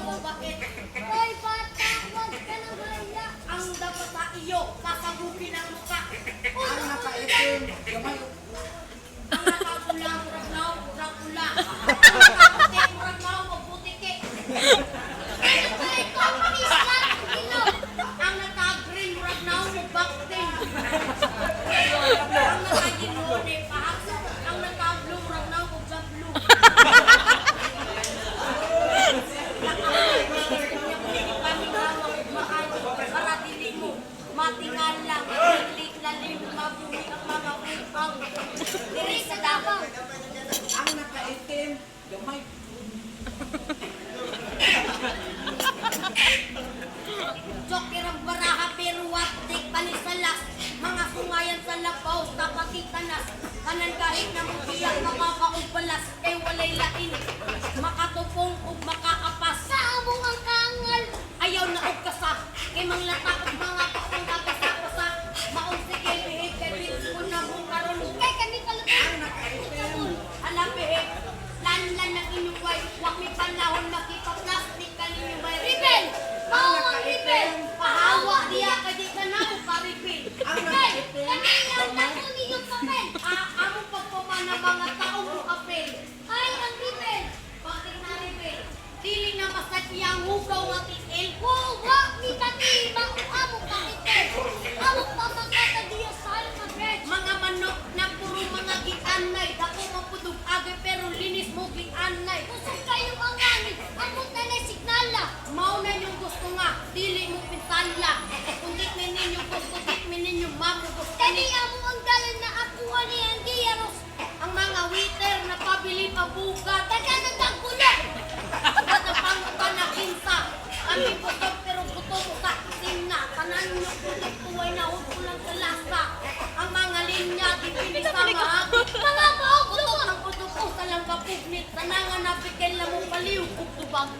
ay mababait. Hoy, bata, wag ka na maya. Ang dapat sa iyo, mukha. Ang Nakaitim, gamay. Joker ang baraha pero watik palisalas Mga sungayan sa labaw tapakitanas Kanan kahit na mutiyak nakakaugbalas Kay walay lain na masadyang hugaw nga tiil Huwa! Ni katiba o among pakitel Among pamakata diya sa alphabet Mga manok na puro mga gianay Dako mapudog agay pero linis mo gianay Kusog kayo ang angin. Among tanay signala. Mao na yung gusto nga. Dili mo pintala Kung ninyo gusto Di min ninyo mamugos Kani amo Kami butog pero butog sa kusina Tanan nyo tuway na hukulang sa lasa Ang mga linya di pinisama Mga maog Butog ng ko sa lang kapugnit Tanangan na pikil na mong baliw Kutubang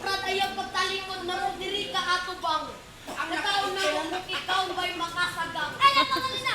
Brad ayaw pagtalikod na mo diri ka atubang Ang nakaon na mo ikaw ba'y makasagang Alam mo kanina